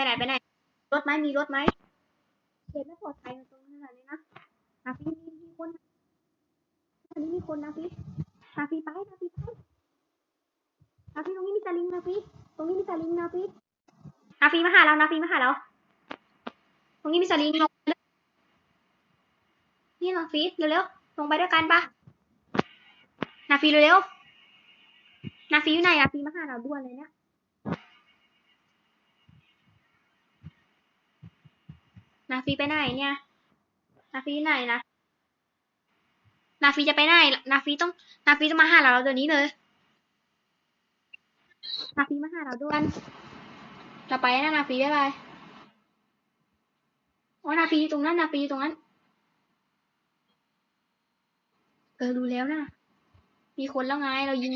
ไปไหนไปไหน รถไหมมีรถไหมเขตไม่ปลอดภัยตรงนี้เลนะนาฟีมีมีคนตรงนี้มีคนนะฟีนาฟีไปนาฟีไปนาฟีตรงนี้มีสลิงนะฟีตรงนี้มีสลิงนะฟีนาฟีมาหาเรานะฟีมาหาเรา ตรงนี้มีสลิงนี่นาฟีเร็วๆลงไปด้วยกันปะนาฟีเร็วๆนาฟีอยู่ไหนนาฟีมาหาเราด่วนเลยเนี่ย นาฟีไปไหนเนี่ย นาฟีไหนนะ นาฟีจะไปไหน นาฟีต้อง นาฟีจะมาหาเราเดี๋ยวนี้เลย นาฟีมาหาเราด้วยเราไปนะนาฟีบ๊ายบายอ๋อนาฟีตรงนั้น นาฟีตรงนั้น เออดูแล้วนะ มีคนแล้วไง เรายิง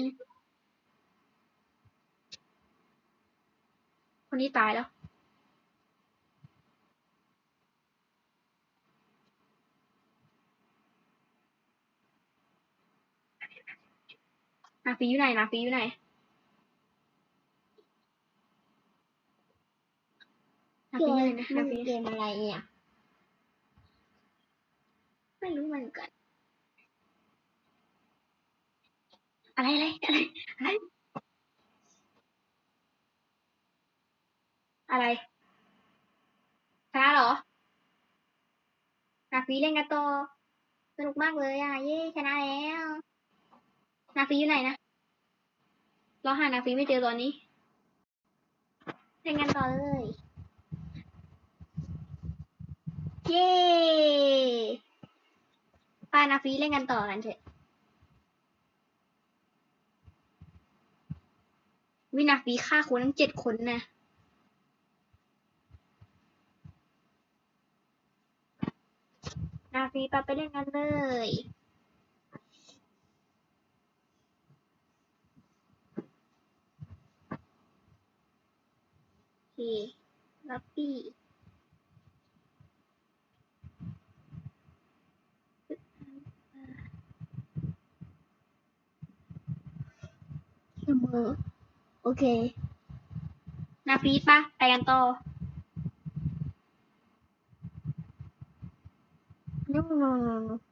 คนนี้ตายแล้ว นาฟีอยู่ไหนนาฟีอยู่ไหนนาฟีอยู่ไหนนาฟีเกมอะไรเนี่ยไม่รู้เหมือนกัน อะไรอะไรอะไรอะไรชนะหรอนาฟีเล่นกันโตสนุกมากเลยอะ เย้ชนะแล้ว นาฟีอยู่ไหนนะเราหานาฟีไม่เจอตอนนี้ทำงานต่อเลย เย้ปานาฟีเล่นกันต่อกันเถอะวินาฟีฆ่าคนทั้งเจ็ดคนนะนาฟีปาไปเล่นกันเลย เคลัปปี้เสมอโอเค นาพีปะไปกันต่อนู่น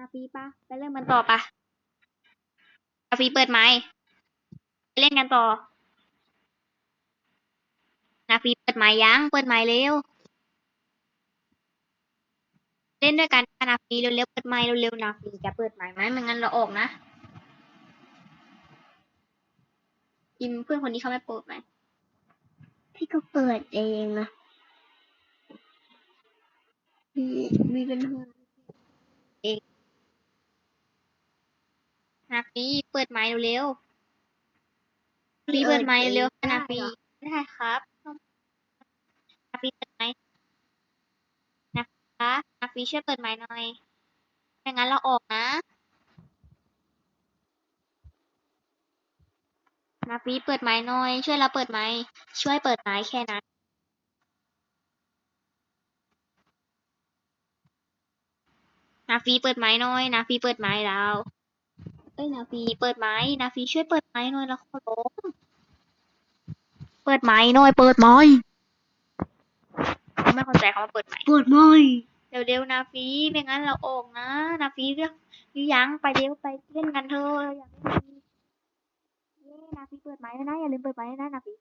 ชาฟีปะไปเริ่มมันต่อปะชาฟีเปิดไม้ไปเล่นกันต่อนาฟีเปิดไม้ยังเปิดไม้เร็ว เล่นด้วยกันนาฟีเร็วๆเปิดไม้เร็วๆนาฟีจะเปิดไม้ไหมไม่งั้นเราออกนะอิมเพื่อนคนนี้เขาไม่เปิดไหมพี่ก็เปิดเองนะมีมีเปัญหา ฟีเปิดไมค์เร็วๆฟีเปิดไมค์เร็วนะฟีได้ครับนาฟีเปิดไมค์นะคะนาฟีช่วยเปิดไมค์หน่อยไม่งั้นเราออกนะนาฟีเปิดไมค์หน่อย ช่วยเราเปิดไมค์ช่วยเปิดไมค์แค่นั้นนาฟีเปิดไม้น่อยนาฟีเปิดไม้แล้ว เอ้ยนาฟีเปิดไม้นาฟีช่วยเปิดไม้หน่อยและขอร้องเปิดไม้หน่อยเปิดไม้ไม่เข้าใจคำว่าเปิดไม้เปิดไม้เดียวๆนาฟีไม่งั้นเราออกนะนาฟีเรื่องยื้ยังไปเดียวไปเล่นกันเถอะอยากเล่นเย้นาฟีเปิดไม้นะอย่าลืมเปิดไม้นะนาฟี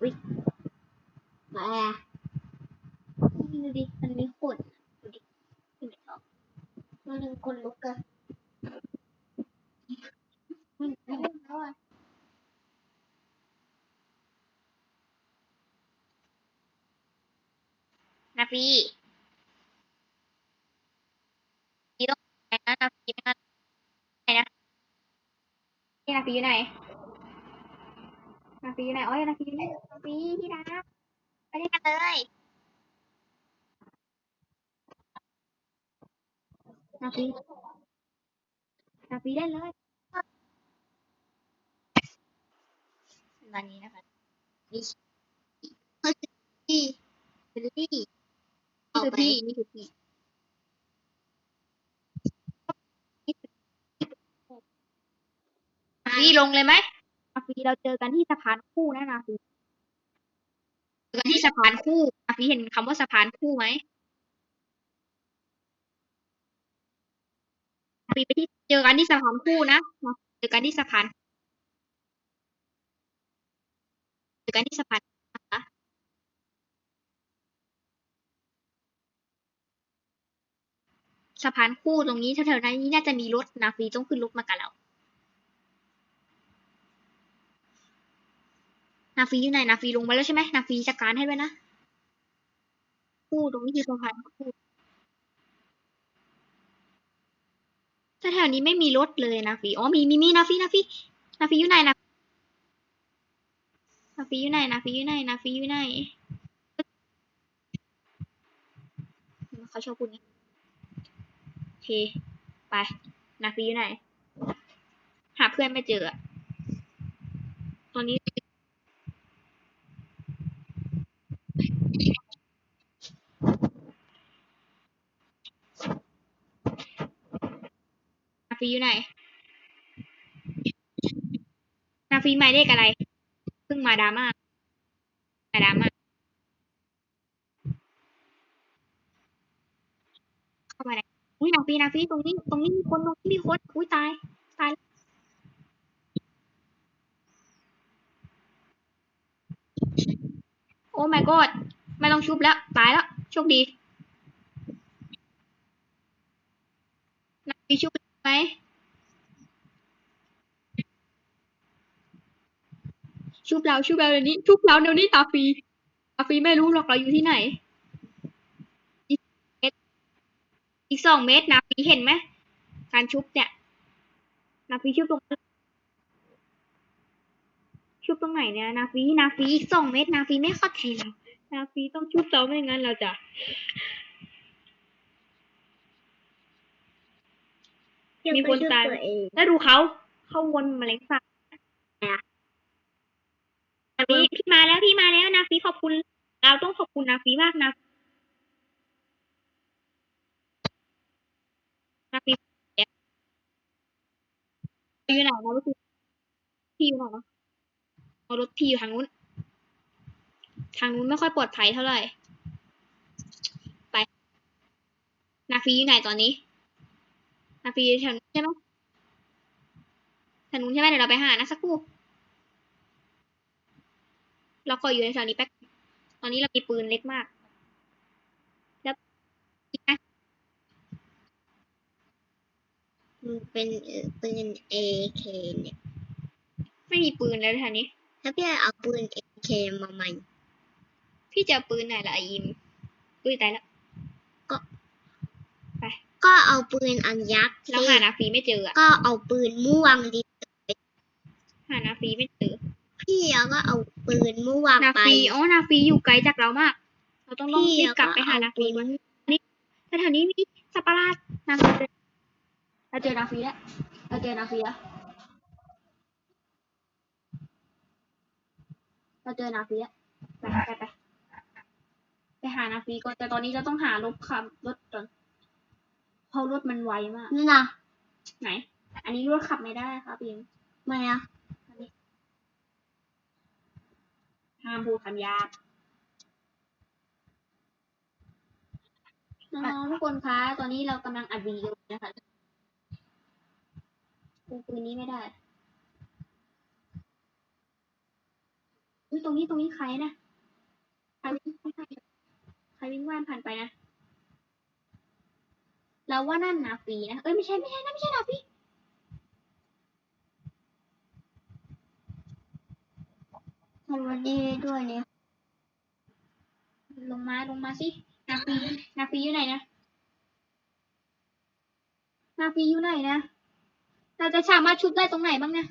อุ้ยมาดูดิมันมีขน นึงคนลุกอะมันไม่แล้วอะนาฟีพี่ต้องไปนะนาฟีนะไปนะพี่นาฟี่อยู่ไหนนาฟี่อยู่ไหนโอ้ยนาฟี่อยู่ไหนนาฟี่พี่นะไปด้วยกันเลย ตาปีตาปีได้เลยประนี้นะคะนี่คือพี่คือพี่ต่อไปนี่คือพี่พี่ลงเลยไหมอาฟีเราเจอกันที่สะพานคู่นะนาฟีเจอกันที่สะพานคู่อาฟีเห็นคำว่าสะพานคู่ไหม นาฟีไปที่เจอกันที่สะพานคู่นะเจอกันที่สะพานเจอกันที่สะพานนะคะสะพานคู่ตรงนี้แถวๆนั้นนี่น่าจะมีรถนาฟีต้องขึ้นรถมากับเรานาฟีอยู่ไหนนาฟีลงไปแล้วใช่ไหมนาฟีจัดการให้ด้วยนะ คู่ตรงนี้คือสะพานคู่ ถ้าแถวนี้ไม่มีรถเลยนาฟีอ๋อมีมีมีนาฟีนาฟีนาฟีอยู่ไหนนานาฟีอยู่ไหนนาฟีอยู่ไหนนาฟีอยู่ไหนเขาชอบพูดงี้โอเคไปนาฟีอยู่ไหนหาเพื่อนไม่เจอตอนนี้ ฟีอยู่ไหน นาฟีหมายเลขอะไร เพิ่งมาดราม่า มาดราม่า เข้ามาไหนอุ้ยนาฟีนาฟีตรงนี้ ตรงนี้มีคน ตรงนี้มีคน อุ้ยตาย ตาย โอ้ my god ไม่ต้องชุบแล้ว ตายแล้ว โชคดีนาฟี ชุบไหมชุบเราชุบเราเดี๋ยวนี้ชุบเราเดี๋ยวนี้ตาฟรีตาฟรีไม่รู้หรอกเราอยู่ที่ไหน อีกเมตรอีกสองเมตรนาฟีเห็นไหมการชุบเนี่ยนาฟีชุบตรงนั้นชุบตรงไหนเนี่ยนาฟีนาฟีอีกสองเมตรนาฟีไม่เข้าใจเรานาฟีต้องชุบเราไม่งั้นเราจะมีคนตายตัวเองแล้วดูเขา เข้าวนแมลงสาบนาฟีพี่มาแล้วพี่มาแล้วนาฟีขอบ คุณเราต้องขอบคุณนาฟีมากนะนาฟีอยู่ไหนนะรู้สึกพี่อยู่ไหนนะเอารถพี่อยู่ทางนู้น ทางนู้นไม่ค่อยปลอดภัยเท่าไหร่ ไป นาฟีอยู่ไหนตอนนี้ นาฟีอยู่แถวนู้นใช่ไหมแถวนู้นใช่ไหมเดี๋ยวเราไปหานะสักครู่ เราก็อยู่ในแถวนี้แป๊บ ตอนนี้เรามีปืนเล็กมาก แล้วอีกนะมันเป็นเอ่อปืน AK เนี่ย ไม่มีปืนแล้วแถวนี้ ถ้าพี่เอาปืน AK มาใหม่ พี่จะเอาปืนไหนล่ะไอยิมอุ้ยตายแล้วก็เอาปืนอันยักษ์เราสิหานาฟีไม่เจออะก็เอาปืนม่วงดิหานาฟีไม่เจอ พี่เอาก็เอาปืนม่วงนาไป ฟีอ๋อนาฟีอยู่ไกลจากเรามาก เราต้องลองพี่รีบเอากลัก็บไปหาเอานาปืฟีนก่อนแต่แถวนี้มีสัตว์ประหลาดนาฟีเจอเราเจอนาฟีแล้วเราเจอนาฟีแล้วเราเจอนาฟีแล้วไปไปไปไปหานาฟีก่อนแต่ตอนนี้เราต้องหารถขับรถก่อนเพราะรถมันไวมากนี่นะไหน อันนี้รถขับไม่ได้ครับพิม ไม่อะ ห้ามพูดคำหยาบน้องๆทุกคนคะ ตอนนี้เรากำลังอัดวีดีโอนะคะกูปืนนี้ไม่ได้อุ้ยตรงนี้ตรงนี้ใครนะ ใครวิ่งใครใครวิ่งว่านผ่านไปนะ เราว่านั่นนาฟีนะ เอ้ยไม่ใช่ไม่ใช่นั่นไม่ใช่นาฟี สวัสดีด้วยเนี่ยลงมาลงมาสิ นาฟีนาฟีอยู่ไหนนะ นาฟีอยู่ไหนนะ เราจะสามารถชุบได้ตรงไหนบ้างนะ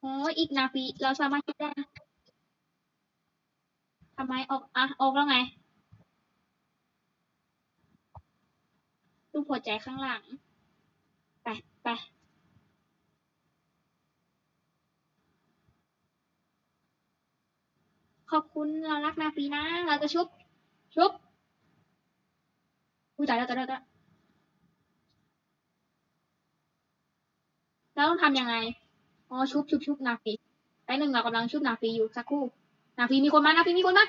โอ้อีกนาฟีเราสามารถชุบได้ทำไมออกอะออกแล้วไงรูปหัวใจข้างหลัง ไปขอบคุณเรารักนาฟีนะ เราจะชุบ ชุบอุ้ยตายแล้วตายแล้วตายแล้วต้องทำยังไง อ๋อ ชุบชุบชุบนาฟีไปหนึ่งเรากำลังชุบนาฟีอยู่สักครู่ นาฟีมีคนมา นาฟีมีคนมา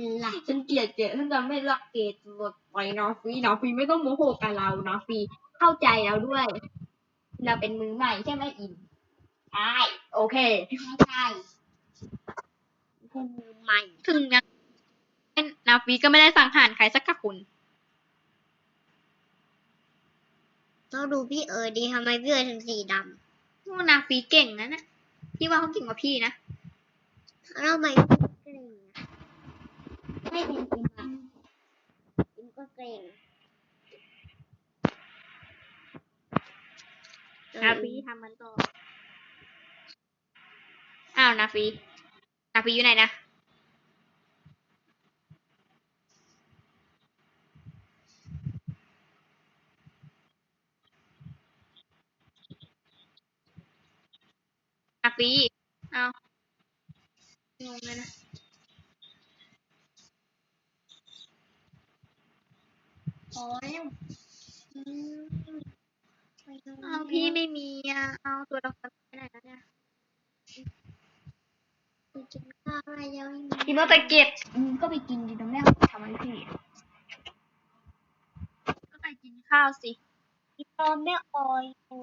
เป็นไรฉันเกลียดเกลียดฉันจะไม่รักเกลียดหมดไปนาฟีนาฟีไม่ต้องโมโหกับเรานาฟีเข้าใจเราด้วย เราเป็นมือใหม่ใช่ไหมอินใช่โอเคไม่ใช่เป็นมือใหม่ ถึงยังนาฟีก็ไม่ได้สังหารใครสักคนต้องดูพี่เอ๋ดีทำไมพี่เอ๋ถึงสีดโอ้นาฟีเก่งนะนะพี่ว่าเขาเก่งกว่าพี่นะำแล้วทำไมพี่เก่งอะ ไม่เป็นจริงอะจริงก็เก่งนาฟีทำมันต่อ อ้าวนาฟีนาฟีอยู่ไหนนะ นาฟี เอางงเลยนะ โอ้ยอืมไปดู เอาพี่ไม่มีอะ เอาตัวละครไปไหนแล้วเนี่ย ไป กินข้าวอะไรยังกินโนตะเกียบอืมก็ไปกินดีตรงแรกทำไมพี่ ก็ไปกินข้าวสิพี่ตอนแม่ออยอยู่